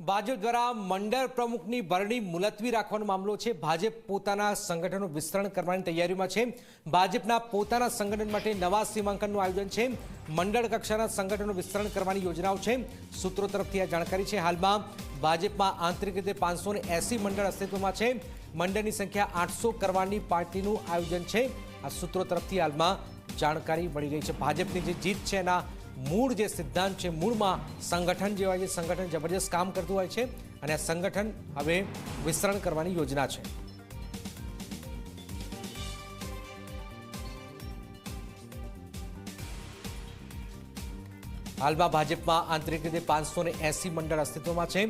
ભાજપ દ્વારા મંડળ પ્રમુખની ભરણી મુલતવી રાખવાનો મામલો છે. ભાજપ પોતાના સંગઠનનું વિસ્તરણ કરવાની તૈયારીમાં છે. ભાજપના પોતાના સંગઠન માટે નવા સીમાંકનનું આયોજન છે. મંડળ કક્ષાના સંગઠનનું વિસ્તરણ કરવાની યોજનાઓ છે. સૂત્રો તરફથી આ જાણકારી છે. હાલમાં ભાજપમાં આંતરિક રીતે પાંચસો મંડળ અસ્તિત્વમાં છે. મંડળની સંખ્યા આઠસો કરવાની પાર્ટીનું આયોજન છે. આ સૂત્રો તરફથી હાલમાં જાણકારી મળી રહી છે. ભાજપની જે જીત છે એના મૂળ જે સિદ્ધાંત છે, મૂળમાં સંગઠન જે છે સંગઠન જબરજસ્ત કામ કરતું હોય છે અને આ સંગઠન હવે વિસ્તરણ કરવાની યોજના છે. હાલમાં ભાજપમાં આંતરિક રીતે પાંચસો ને એસી મંડળ અસ્તિત્વમાં છે.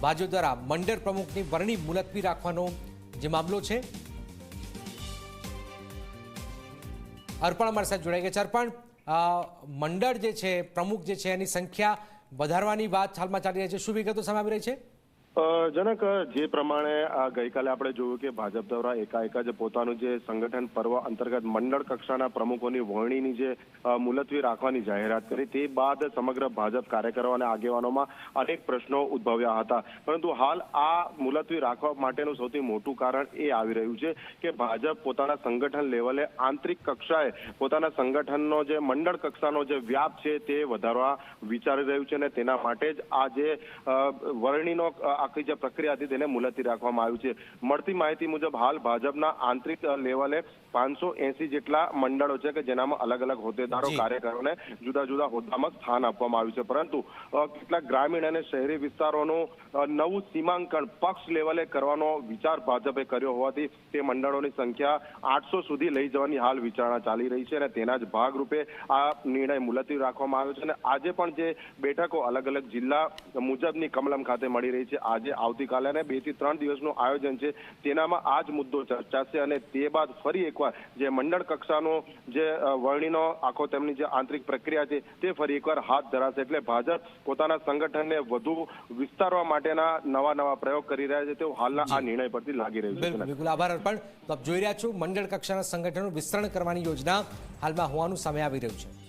ભાજપ દ્વારા મંડળ પ્રમુખની વરણી મુલતવી રાખવાનો જે મામલો છે. અર્પણ અમારી સાથે જોડાઈ ગયા છે. અર્પણ મંડળ જે છે, પ્રમુખ જે છે, એની સંખ્યા વધારવાની વાત હાલમાં ચાલી રહી છે. શું વિગતો સામે આવી રહી છે? જનક, જે પ્રમાણે આ ગઈકાલે આપણે જોયું કે ભાજપ દ્વારા એકાએક જ પોતાનું જે સંગઠન પર્વ અંતર્ગત મંડળ કક્ષાના પ્રમુખોની વરણીની જે મુલતવી રાખવાની જાહેરાત કરી, તે બાદ સમગ્ર ભાજપ કાર્યકરો અને આગેવાનોમાં અનેક પ્રશ્નો ઉદ્ભવ્યા હતા. પરંતુ હાલ આ મુલતવી રાખવા માટેનું સૌથી મોટું કારણ એ આવી રહ્યું છે કે ભાજપ પોતાના સંગઠન લેવલે આંતરિક કક્ષાએ પોતાના સંગઠનનો જે મંડળ કક્ષાનો જે વ્યાપ છે તે વધારવા વિચારી રહ્યું છે અને તેના માટે જ આ જે વરણીનો આખી જે પ્રક્રિયા હતી તેને મુલતવી રાખવામાં આવી છે. મળતી માહિતી મુજબ હાલ ભાજપના આંતરિક લેવલે પાંચસો એસી જેટલા મંડળો છે કે જેનામાં અલગ અલગ હોદ્દેદારો કાર્યકરોને જુદા જુદા હોદ્દામાં સ્થાન આપવામાં આવ્યું છે. પરંતુ કેટલાક ગ્રામીણ અને શહેરી વિસ્તારોનું નવું સીમાંકન પક્ષ લેવલે કરવાનો વિચાર ભાજપે કર્યો હોવાથી તે મંડળોની સંખ્યા આઠસો સુધી લઈ જવાની હાલ વિચારણા ચાલી રહી છે અને તેના જ ભાગરૂપે આ નિર્ણય મુલતવી રાખવામાં આવ્યો છે. અને આજે પણ જે બેઠકો અલગ અલગ જિલ્લા મુજબની કમલમ ખાતે મળી રહી છે આજે આવતીકાલે અને બેથી ત્રણ દિવસનું આયોજન છે. તેનામાં આ જ મુદ્દો ચર્ચાશે અને તે બાદ ફરી એકવાર જે મંડળ કક્ષાનો જે વરણીનો આખો તેમની જે આંતરિક પ્રક્રિયા છે તે ફરી એકવાર હાથ ધરાશે એટલે ભાજપ પોતાના સંગઠનને વધુ વિસ્તારવા માટેના નવા નવા પ્રયોગ કરી રહ્યા છે. તેવું હાલના આ નિર્ણય પરથી લાગી રહ્યું છે. બિલકુલ આભાર અર્પણ. આપ જોઈ રહ્યા છો મંડળ કક્ષાના સંગઠનનું વિસ્તરણ કરવાની યોજના હાલમાં હોવાનું સામે આવી રહ્યું છે.